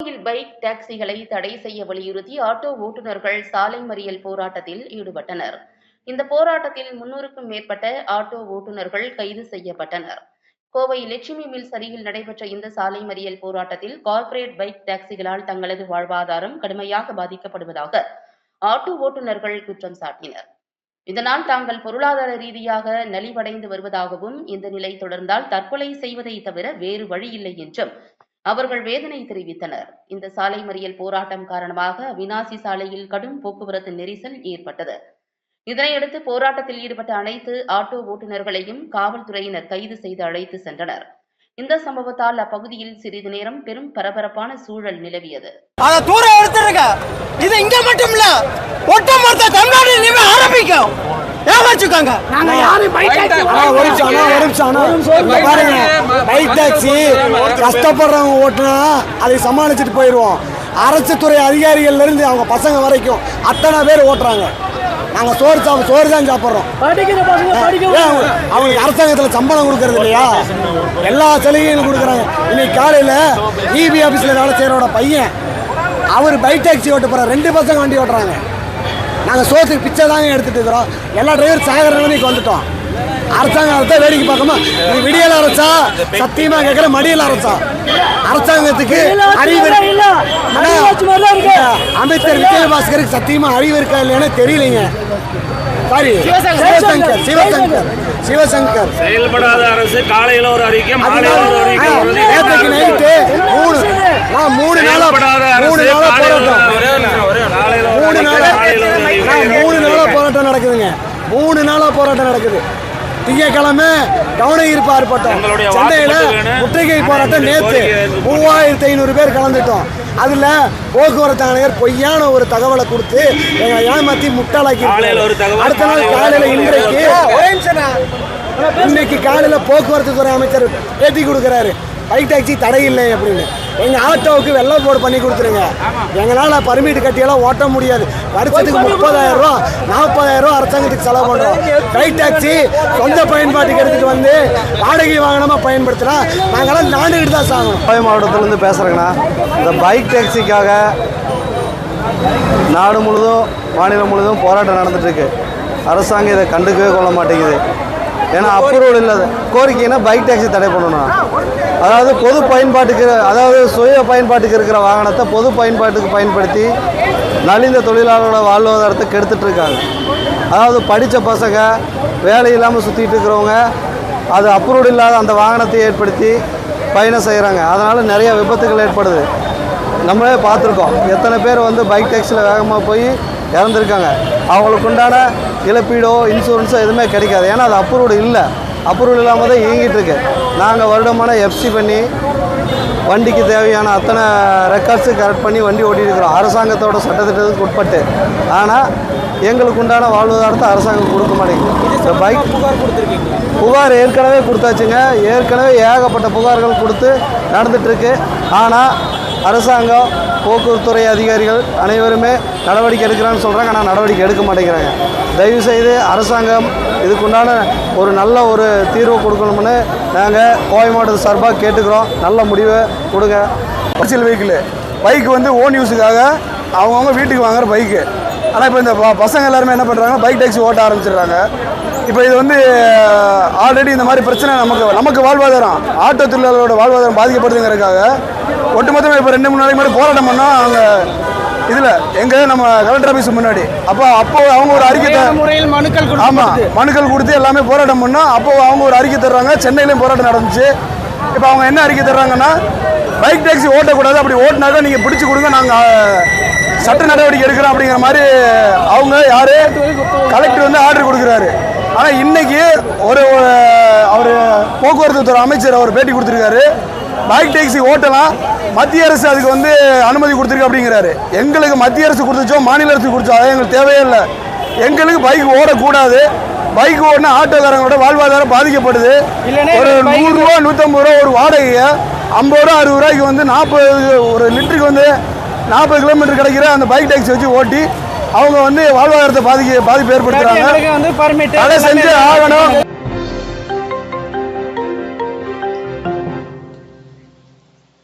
கோவையில் பைக் டாக்ஸிகளை தடை செய்ய வலியுறுத்தி ஆட்டோ ஓட்டுநர்கள் சாலை மறியல் போராட்டத்தில் ஈடுபட்டனர். இந்த போராட்டத்தில் முன்னூறுக்கும் மேற்பட்ட ஆட்டோ ஓட்டுநர்கள் கைது செய்யப்பட்டனர். கோவை லட்சுமி மில்ஸ் அருகில் நடைபெற்ற இந்த சாலை மறியல் போராட்டத்தில் கார்ப்பரேட் பைக் டாக்ஸிகளால் தங்களது வாழ்வாதாரம் கடுமையாக பாதிக்கப்படுவதாக ஆட்டோ ஓட்டுநர்கள் குற்றம் சாட்டினர். இதனால் தாங்கள் பொருளாதார ரீதியாக நலிவடைந்து வருவதாகவும் இந்த நிலை தொடர்ந்தால் தற்கொலை செய்வதை தவிர வேறு வழியில்லை என்றும் அவர்கள் வேதனை தெரிவித்தனர். இந்த சாலை மறியல் போராட்டம் காரணமாக அவினாசி சாலையில் கடும் போக்குவரத்து நெரிசல் ஏற்பட்டது. இதனையடுத்து போராட்டத்தில் ஈடுபட்ட அனைத்து ஆட்டோ ஓட்டுநர்களையும் காவல்துறையினர் கைது செய்து அழைத்து சென்றனர். இந்த சம்பவத்தால் அப்பகுதியில் சிறிது நேரம் பெரும் பரபரப்பான சூழல் நிலவியது. அதை தூரம் எடுத்துருங்க. இது இங்க மட்டும் இல்ல ஒட்டுமொத்த தமிழ்நாடு ஆரம்பிக்கும். ஏமாச்சுக்கோங்க நாங்க யாரும் பைக் டாக்ஸி ஒரு நிமிஷம் ஒரு நிமிஷம் பாருங்க. பைக் டாக்ஸி கஷ்டப்படுறவங்க ஓட்டுனா அதை சமாளிச்சுட்டு போயிடுவோம். அரசு துறை அதிகாரிகள்ல இருந்து அவங்க பசங்க வரைக்கும் அத்தனை பேர் ஓட்டுறாங்க. நாங்க சோறு சாப்பிட சோறு தான் சாப்பிட்றோம். அவங்களுக்கு அரசாங்கத்தில் சம்பளம் கொடுக்கறது இல்லையா? எல்லா சலுகைகளும் கொடுக்குறாங்க. இன்னைக்கு காலையில் இபி ஆஃபீஸில் வேலை செய்கிறோட பையன் அவர் பைக் டாக்ஸி ஓட்ட போகிற ரெண்டு பசங்க வண்டி ஓட்டுறாங்க. நாங்கள் சோத்துக்கு பிச்சை தாங்க எடுத்துட்டு இருக்கிறோம். எல்லா டிரைவர் சாகர நிலைமைக்கு வந்துட்டோம். அரசாங்கம் அதை வேடிக்கை பார்க்காம இது விடியல் அரசா சத்தியமா கேட்குற மடியல் அரசா அரசாங்கத்துக்கு அறிவு அமைச்சர் விஜயபாஸ்கருக்கு சத்தியமா அறிவு இருக்கா இல்லையானு தெரியலைங்க. சாரி சிவசங்கர் சிவசங்கர் சிவசங்கர். செயல்படாத அரசு காலையில ஒரு அறிக்கை மாலையில ஒரு அறிக்கை ஆ, வருது. நேத்துக்கு நைட்டு மூணு நான் மூணு நாளா செயல்படாத மூணு அரசு நாளா காலையில போராட்டம் ஒரே ஒரு நிமிஷம், ஒரே ஒரு காலையில ஒரு மூணு அறிக்கை, நாளா மாலையில ஒரு அறிக்கை. நான் மூணு நாளா போராட்டம் நடக்குதுங்க. மூணு நாளா போராட்டம் நடக்குது. திங்கக்கிழமை கவனஈர்ப்பு ஆர்ப்பாட்டம். சென்னையில. முற்றுகை போராட்டம் இது மூவாயிரத்தி ஐநூறு பேர் கலந்துட்டோம். அதுல போக்குவரத்து ஆணையர் பொய்யான ஒரு தகவலை கொடுத்து எங்களை ஏமாத்தி முட்டாளாக்கி காலையில ஒரு தகவல், அடுத்த நாள் காலையில. இன்றைக்கு இன்னைக்கு காலையில போக்குவரத்து துறை அமைச்சர் பேட்டி கொடுக்குறாரு. பைக் டாக்ஸி தடை இல்லை அப்படின்னு. எங்க ஆட்டோவுக்கு வெள்ளை போர்டு பண்ணி கொடுத்துருங்க. எங்களால பர்மிட் கட்டியெல்லாம் ஓட்ட முடியாது. வருஷத்துக்கு முப்பதாயிரம் ரூபா நாற்பதாயிரம் அரசாங்கத்துக்கு செலவு பண்ணுறோம் கை டாக்ஸி சொந்த பயன்பாட்டுக்கு எடுத்துகிட்டு வந்து வாடகை வாகனமாக பயன்படுத்தினா நாங்களாம் நாண்டுகிட்டு தான் சாகணும். கோவை மாவட்டத்துலேருந்து பேசுகிறேங்கண்ணா இந்த பைக் டாக்ஸிக்காக நாடு முழுதும் மாநிலம் முழுதும் போராட்டம் நடந்துட்டுருக்கு. அரசாங்கம் இதை கண்டுக்கவே கொள்ள மாட்டேங்குது. ஏன்னா அப்ரூவல் இல்லாத கோரிக்கைன்னா பைக் டாக்ஸி தடை பண்ணணும். அதாவது பொது பயன்பாட்டுக்கு அதாவது சுய பயன்பாட்டுக்கு இருக்கிற வாகனத்தை பொது பயன்பாட்டுக்கு பயன்படுத்தி நலிந்த தொழிலாளரோட வாழ்வாதாரத்தை கெடுத்துட்டு இருக்காங்க அதாவது படித்த பசங்க வேலை இல்லாமல் சுற்றிட்டு இருக்கிறவங்க அது அப்ரூவ்டு இல்லாத அந்த வாகனத்தை ஏற்படுத்தி பயணம் செய்கிறாங்க அதனால் நிறைய விபத்துகள் ஏற்படுது. நம்மளே பார்த்துருக்கோம். எத்தனை பேர் வந்து பைக் டேக்ஸியில் வேகமாக போய் இறந்துருக்காங்க. அவங்களுக்கு உண்டான இழப்பீடோ இன்சூரன்ஸோ எதுவுமே கிடைக்காது. ஏன்னா அது அப்ரூவ்டு இல்லை. அப்ரூவல் இல்லாமல் தான் இயங்கிட்டு இருக்கு. நாங்கள் வருடமான எஃப்சி பண்ணி வண்டிக்கு தேவையான அத்தனை ரெக்கார்ட்ஸு கரெக்ட் பண்ணி வண்டி ஓட்டிருக்கிறோம் இருக்கிறோம் அரசாங்கத்தோட சட்டத்திட்டத்துக்கு உட்பட்டு. ஆனால் எங்களுக்கு உண்டான வாழ்வாதாரத்தை அரசாங்கம் கொடுக்க மாட்டேங்குது. இந்த பைக் புகார் ஏற்கனவே கொடுத்தாச்சுங்க. ஏற்கனவே ஏகப்பட்ட புகார்கள் கொடுத்து நடந்துட்டுருக்கு. ஆனால் அரசாங்கம் போக்குவரத்துறை அதிகாரிகள் அனைவருமே நடவடிக்கை எடுக்கிறான்னு சொல்கிறாங்க ஆனால் நடவடிக்கை எடுக்க மாட்டேங்கிறாங்க. தயவுசெய்து அரசாங்கம் இதுக்குண்டான ஒரு நல்ல ஒரு தீர்வு கொடுக்கணும்னு நாங்கள் கோவை மாவட்டத்து சார்பாக கேட்டுக்கிறோம். நல்ல முடிவை கொடுங்க. கமர்ஷியல் வெஹிக்கிள் பைக் வந்து ஓன் யூஸுக்காக அவங்கவுங்க வீட்டுக்கு வாங்குற பைக்கு ஆனால் இப்போ இந்த ப- பசங்க எல்லாருமே என்ன பண்ணுறாங்க பைக் டாக்ஸி ஓட்ட ஆரம்பிச்சிடுறாங்க. இப்போ இது வந்து ஆல்ரெடி இந்த மாதிரி பிரச்சனை நமக்கு நமக்கு வாழ்வாதாரம் ஆட்டோ தொழிலாளரோட வாழ்வாதாரம் பாதிக்கப்படுதுங்கிறதுக்காக ஒட்டுமொத்தமாக இப்போ ரெண்டு மூணு நாளைக்கு முன்னாடி போராட்டம் பண்ணோம் அவங்க இதில் எங்கே நம்ம கலெக்டர் ஆஃபீஸ் முன்னாடி. அப்போ அப்போ அவங்க ஒரு அறிக்கை முறையில் மனுக்கள் ஆமா மனுக்கள் கொடுத்து எல்லாமே போராட்டம் பண்ணோம் அப்போ அவங்க ஒரு அறிக்கை தர்றாங்க சென்னையிலையும் போராட்டம் நடந்துச்சு. இப்போ அவங்க என்ன அறிக்கை தர்றாங்கன்னா பைக் டாக்ஸி ஓட்டக்கூடாது அப்படி ஓட்டினாக்கா நீங்கள் பிடிச்சி கொடுங்க நாங்கள் சட்ட நடவடிக்கை எடுக்கிறோம் அப்படிங்கிற மாதிரி அவங்க யாரு? கலெக்டர் வந்து ஆர்டர் கொடுக்குறாரு. ஆனால் இன்னைக்கு ஒரு அவர் போக்குவரத்து துறை அமைச்சர் அவர் பேட்டி கொடுத்துருக்காரு. பைக் டாக்ஸி ஓட்டலாம். மத்திய அரசு அதுக்கு வந்து அனுமதி கொடுத்துருக்கு அப்படிங்கிறாரு. எங்களுக்கு மத்திய அரசு கொடுத்துச்சோ மாநில அரசு கொடுத்தோ அது எங்களுக்கு தேவையே இல்லை. எங்களுக்கு பைக் ஓடக்கூடாது. பைக் ஓடினா ஆட்டோக்காரங்களோட வாழ்வாதாரம் பாதிக்கப்படுது. ஒரு நூறுரூவா நூற்றம்பது ரூபா ஒரு வாடகையை ஐம்பது ரூபா அறுபது ரூபாய்க்கு வந்து நாற்பது ஒரு லிட்டருக்கு வந்து நாற்பது கிலோமீட்டர் கிடைக்கிற அந்த பைக் டாக்ஸி வச்சு ஓட்டி அவங்க வந்து வாழ்வாதாரத்தை பாதிக்க பாதிப்பு ஏற்படுத்துறாங்க. அதை செஞ்சு ஆகணும்.